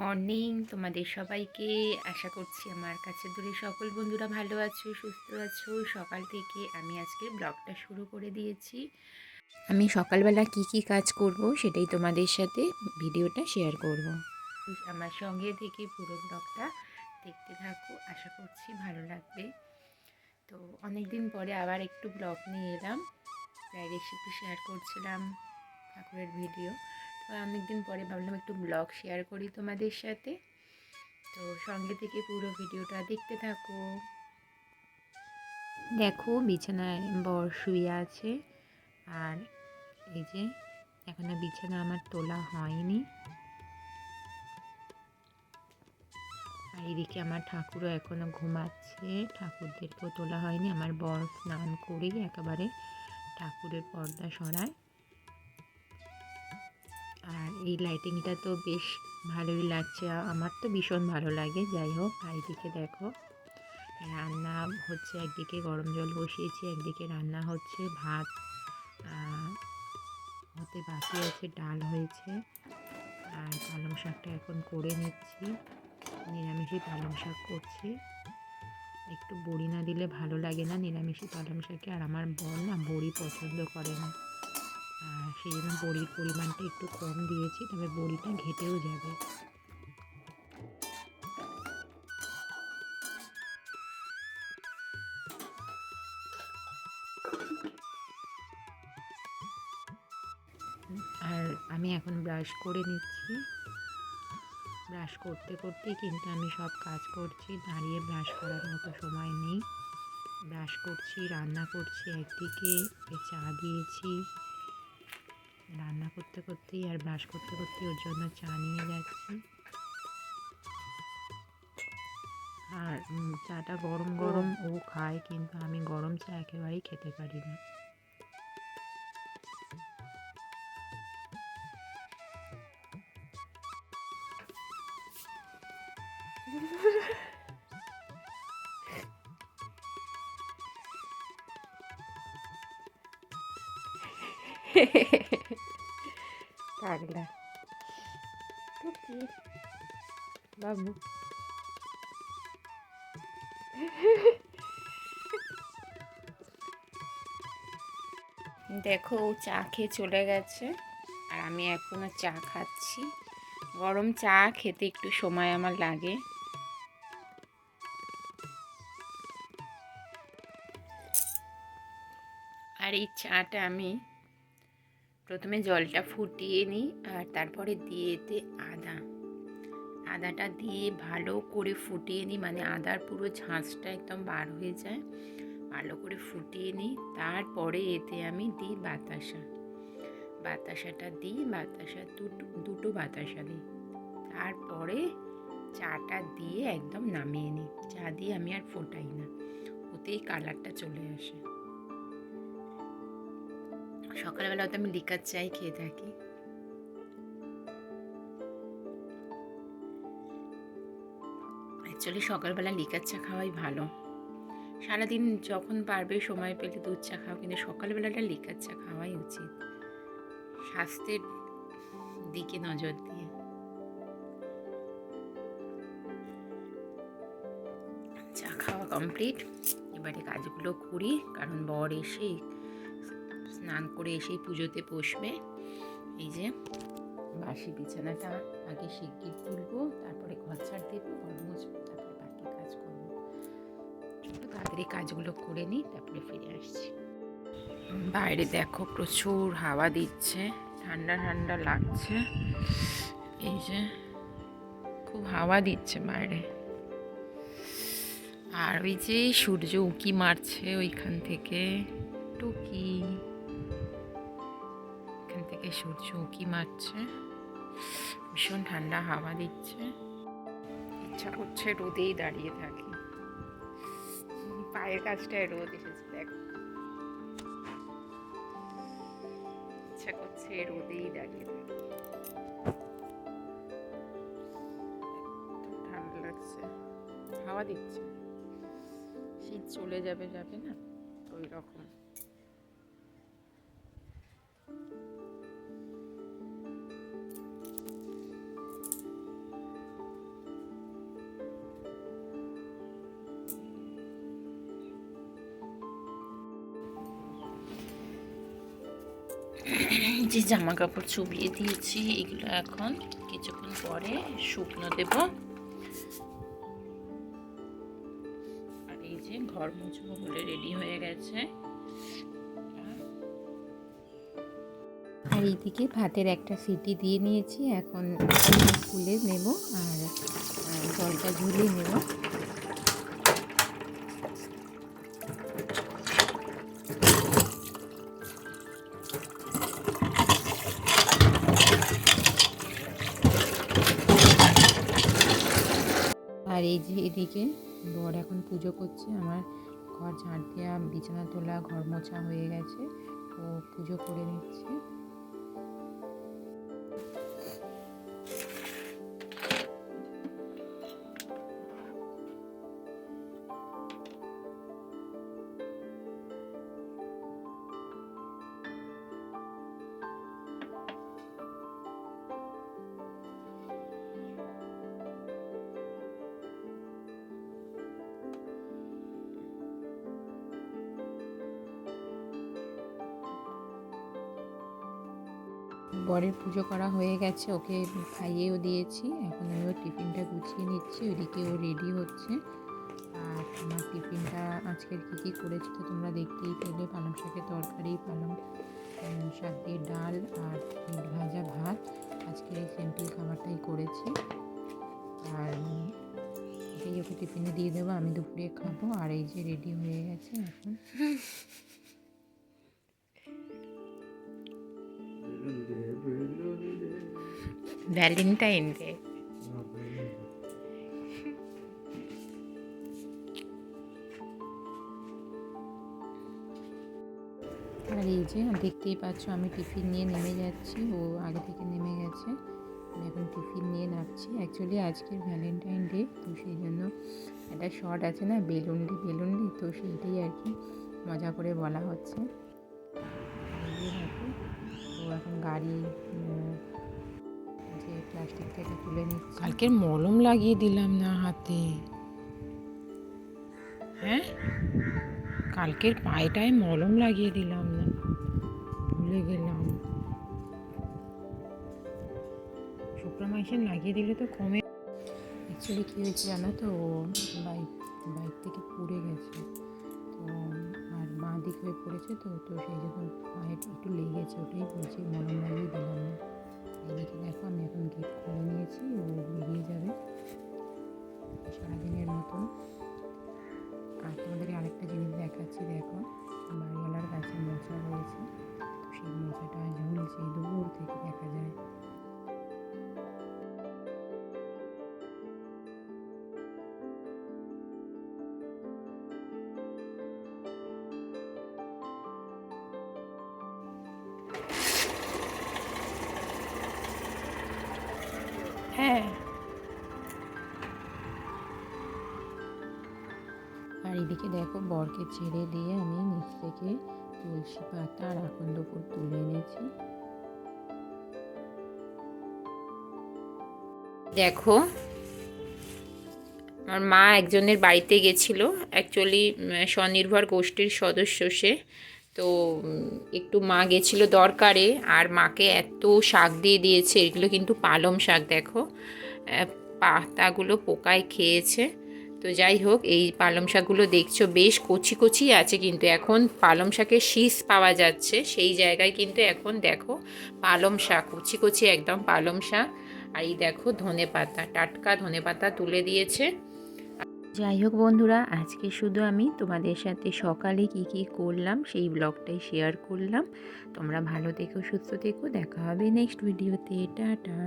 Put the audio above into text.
Morning তোমাদের সবাইকে আশা করছি আমার কাছে দূরে সকল বন্ধুরা ভালো আছো, সুস্থ আছো। সকাল থেকে আমি আজকে ব্লগটা শুরু করে দিয়েছি। আমি সকালবেলা কি কি কাজ করব সেটাই তোমাদের সাথে ভিডিওটা শেয়ার করব। আমার সঙ্গে থেকে পুরো ব্লগটা দেখতে থাকো, আশা করছি ভালো লাগবে। তো অনেক দিন পরে আবার একটু ব্লগ নিয়ে এলাম। প্রায় রেসিপি শেয়ার করছিলাম ঠাকুরের ভিডিও তো অনেকদিন পরে ভাবলাম একটু ব্লগ শেয়ার করি তোমাদের সাথে। তো সঙ্গে থেকে পুরো ভিডিওটা দেখতে থাকো। দেখো বিছানায় বর শুয়ে আছে। আর এই যে, এখনও বিছানা আমার তোলা হয়নি। আর এদিকে আমার ঠাকুরও এখনও ঘুমাচ্ছে। ঠাকুরদেরকেও তোলা হয়নি। আমার বর স্নান করেই একেবারে ঠাকুরের পর্দা সরায়। আর এই লাইটিংটা তো বেশ ভালোই লাগছে। আমার তো ভীষণ ভালো লাগে, যাই হোক এইদিকে দেখো, রান্না হচ্ছে, একদিকে গরম জল বসিয়েছি, একদিকে রান্না হচ্ছে ভাত হতে বাকি আছে ডাল হয়েছে। আর পালং শাকটা এখন করে নিচ্ছি, নিরামিষই পালং শাক করছি। একটু বড়ি না দিলে ভালো লাগে না নিরামিষই পালং শাকে, আর আমার বর না বড়ি পছন্দ করে না। সেই জন্য বড়ির পরিমাণটা একটু কম দিয়েছি, তবে বড়িটা ঘেটেও যাবে। আর আমি এখন ব্রাশ করে নিচ্ছি। ব্রাশ করতে করতেই কিন্তু আমি সব কাজ করছি, দাঁড়িয়ে ব্রাশ করার মতো সময় নেই। ব্রাশ করছি, রান্না করছি একদিকে চা দিয়েছি। রান্না করতে করতেই আর ব্রাশ করতে করতেই ওর জন্য চা নিয়ে যাচ্ছি। আর চাটা গরম গরম ও খায় কিন্তু আমি গরম চা একেবারেই খেতে পারি না। পাগলা বাবু দেখো ও চা খেয়ে চলে গেছে। আর আমি এখনও চা খাচ্ছি। গরম চা খেতে একটু সময় আমার লাগে। আর এই চাটা আমি প্রথমে জলটা ফুটিয়ে নিই আর তারপরে দিয়ে এতে আদা। আদাটা দিয়ে ভালো করে ফুটিয়ে নিই মানে আদার পুরো ঝাঁঝটা একদম বার হয়ে যায়। ভালো করে ফুটিয়ে নিই, তারপরে এতে আমি দিই বাতাসা। বাতাসাটা দিই, বাতাসা দুটো দুটো বাতাসা দিই। তারপরে চাটা দিয়ে একদম নামিয়ে নিই। চা দিয়ে আমি আর ফোটাই না। ওতেই কালারটা চলে আসে। সকালবেলা তো আমি লিকার চাই খেয়ে থাকি। অ্যাকচুয়ালি সকালবেলা লিকার চা খাওয়াই ভালো। সারাদিন যখন পারবে সময় পেলে দুধ চা খাও, কিন্তু সকালবেলাটা লিকার চা খাওয়াই উচিত। স্বাস্থ্যের দিকে নজর দিয়ে। চা খাওয়া কমপ্লিট এবারে কাজগুলো করি, কারণ বর এসে স্নান করে এসেই পুজোতে বসবে। এই যে বাসি বিছানাটা আগে শিগগির তুলবো, তারপরে ঘর ছাড় দেবো ঘর মুছবো তারপরে বাকি কাজ করব। চলো তাড়াতাড়ি কাজগুলো করে নিই, তারপরে ফিরে আসছি। বাইরে দেখো প্রচুর হাওয়া দিচ্ছে, ঠান্ডা ঠান্ডা লাগছে। এই যে খুব হাওয়া দিচ্ছে বাইরে। আর ওই যে সূর্য উকি মারছে ওইখান থেকে। টুকি। থেকে সূর্য উঁকি মারছে। ভীষণ ঠান্ডা হাওয়া দিচ্ছে। ইচ্ছা করছে রোদেই দাঁড়িয়ে থাকি। পায়ের কাছটায় রোদ এসেছে, দেখো। ইচ্ছা করছে রোদেই দাঁড়িয়ে থাকি। ঠান্ডা লাগছে। হাওয়া দিচ্ছে। শীত চলে যাবে যাবে না? ওই রকম যে জামা কাপড় চুবিয়ে দিয়েছি, এগুলো এখন কিছুক্ষণ পরে শুকনো দেব। আর এই যে ঘর মুছবো বলে রেডি হয়ে গেছে। আর এইদিকে ভাতের একটা সিটি দিয়ে নিয়েছি, এখন খুলে নেব আর জলটা ঝুলিয়ে নেব। আর এই যে এদিকে বর এখন পুজো করছে, আমার ঘর ঝাঁট দেওয়া বিছানা তোলা, ঘর মোছা হয়ে গেছে, ও পুজো করে নিচ্ছে। বরের পুজো করা হয়ে গেছে, ওকে খাইয়েও দিয়েছি। এখন আমি ওর টিফিনটা গুছিয়ে নিচ্ছি, ওদিকে ও রেডি হচ্ছে। আর আমার টিফিনটা আজকের কী কী করেছি তো তোমরা দেখতেই পেলে, পালং শাকের তরকারি, পালং শাক দিয়ে ডাল আর ইট ভাজা ভাত। আজকের এই সিম্পল খাবারটাই করেছি। আর এটাই ওকে টিফিনে দিয়ে দেবো, আমি দুপুরে খাব। আর এই যে রেডি হয়ে গেছে এখন। ভ্যালেন্টাইন ডে আর এই যে দেখতেই পাচ্ছ, আমি টিফিন নিয়ে নেমে যাচ্ছি, ও আগে থেকে নেমে গেছে। আমি এখন টিফিন নিয়ে নামছি। অ্যাকচুয়ালি আজকে ভ্যালেন্টাইন ডে তো সেই জন্য একটা শর্ট আছে না, বেলুন ডে বেলুন ডে তো সেইটাই আর কি মজা করে বলা হচ্ছে। ও এখন গাড়ি প্লাস্টিক থেকে তুলে নিচ্ছে। কালকের মলম লাগিয়ে দিলাম না হাতে? হ্যাঁ? কালকের পায়েটায় মলম লাগিয়ে দিলাম না। ভুলে গেলাম। সুপ্রামাইসিন লাগিয়ে দিলে তো কমে অ্যাকচুয়ালি কী হয়েছে জানো তো? ও বাইক বাইক থেকে পুড়ে গেছে। তো আর বাঁ দিক হয়ে পড়েছে তো তো সেই জন্য পায়ে একটু লেগেছে গেছে ওটাই বলছি মলম লাগিয়ে দিলাম না। এদিকে দেখো আমি এখন গেট খুলে নিয়েছি ও বেরিয়ে বরকে ছেড়ে দিয়ে আমি নিচ থেকে তুলসী পাতা আর আকন্দ ফুল তুলে এনেছি। দেখো, আমার মা একজনের বাড়িতে গেছিল অ্যাকচুয়ালি স্বনির্ভর গোষ্ঠীর সদস্য সে। তো একটু মা গেছিল দরকারে, আর মাকে এত শাক দিয়ে দিয়েছে, এগুলো কিন্তু পালং শাক, দেখো। পাতাগুলো পোকায় খেয়েছে। তো যাই হোক, এই পালং শাকগুলো দেখছ, বেশ কচি কচি আছে কিন্তু এখন। পালং শাকের শীষ পাওয়া যাচ্ছে, সেই জায়গায় কিন্তু এখন দেখো পালং শাক, কচি কচি একদম পালং শাক। আর এই দেখো ধনে পাতা, টাটকা ধনে পাতা তুলে দিয়েছে। যাই হোক বন্ধুরা, আজকে শুধু আমি তোমাদের সাথে সকালে কি কি করলাম সেই ব্লগটাই শেয়ার করলাম। তোমরা ভালো থেকো, সুস্থ থেকো, দেখা হবে নেক্সট ভিডিওতে টাটা।